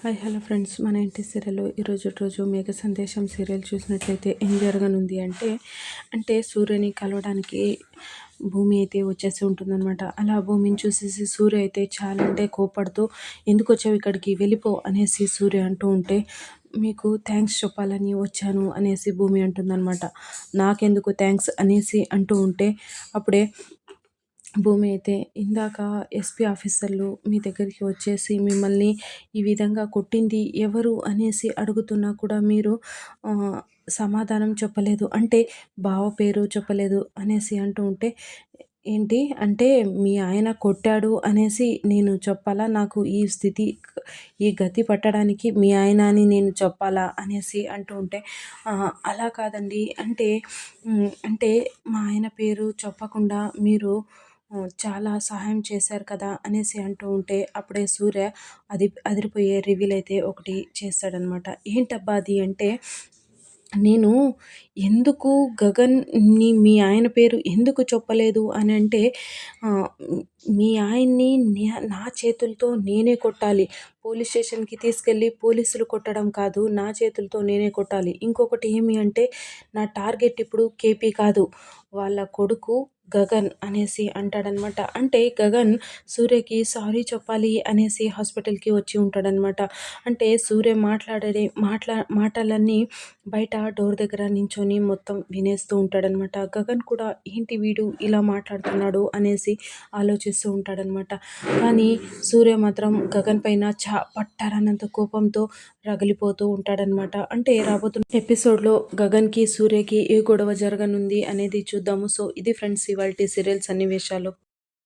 Hi hello friends. మన ఇంటి serial ఈరోజు రోజు మేఘ సందేశం సీరియల్ చూసినట్లయితే ఏం జరగనుంది అంటే అంటే సూర్యని కలవడానికి భూమి అయితే వచ్చేసి ఉంటుందన్నమాట. అలా భూమిని చూసేసి సూర్య అయితే చాలా అంటే కోపడుతూ ఎందుకు వచ్చావు ఇక్కడికి? వెళ్ళిపో అనేసి సూర్య అంటూ ఉంటే మీకు థ్యాంక్స్ చెప్పాలని వచ్చాను అనేసి భూమి అంటుందన్నమాట. నాకెందుకు థ్యాంక్స్ అనేసి అంటూ ఉంటే అప్పుడే భూమి అయితే ఇందాక ఎస్పీ ఆఫీసర్లు మీ దగ్గరికి వచ్చేసి మిమ్మల్ని ఈ విధంగా కొట్టింది ఎవరు అనేసి అడుగుతున్నా కూడా మీరు సమాధానం చెప్పలేదు. అంటే బావ పేరు చెప్పలేదు అనేసి అంటూ ఉంటే ఏంటి? అంటే మీ ఆయన కొట్టాడు అనేసి నేను చెప్పాలా? నాకు ఈ స్థితి ఈ గతి పట్టడానికి మీ ఆయన అని నేను చెప్పాలా? అనేసి అంటూ ఉంటే అలా కాదండి. అంటే అంటే మా ఆయన పేరు చెప్పకుండా మీరు చాలా సహాయం చేశారు కదా అనేసి అంటూ ఉంటే అప్పుడే సూర్య అది అదిరిపోయే రివీల్ అయితే ఒకటి చేస్తాడనమాట ఏంటబ్బా అది అంటే నేను ఎందుకు గగన్ని మీ ఆయన పేరు ఎందుకు చెప్పలేదు అని అంటే మీ ఆయన్ని నా చేతులతో నేనే కొట్టాలి. పోలీస్ స్టేషన్కి తీసుకెళ్ళి పోలీసులు కొట్టడం కాదు నా చేతులతో నేనే కొట్టాలి. ఇంకొకటి ఏమి అంటే నా టార్గెట్ ఇప్పుడు కేపీ కాదు. వాళ్ళ కొడుకు గగన్ అనేసి అంటాడనమాట. అంటే గగన్ సూర్యకి సారీ చెప్పాలి అనేసి హాస్పిటల్కి వచ్చి ఉంటాడనమాట. అంటే సూర్య మాట్లాడే మాట్లా మాటలన్నీ బయట డోర్ దగ్గర నించొని మొత్తం వినేస్తూ ఉంటాడనమాట. గగన్ కూడా ఏంటి వీడు ఇలా మాట్లాడుతున్నాడు? అనేసి ఆలోచిస్తూ ఉంటాడనమాట. కానీ సూర్య మాత్రం గగన్ పైన చా పట్టారన్నంత కోపంతో రగిలిపోతూ ఉంటాడనమాట. అంటే రాబోతున్న ఎపిసోడ్లో గగన్కి సూర్యకి ఏ గొడవ జరగనుంది అనేది చూద్దాము. సో ఇది ఫ్రెండ్స్ ఇవాళ సీరియల్ సన్నివేశాలు.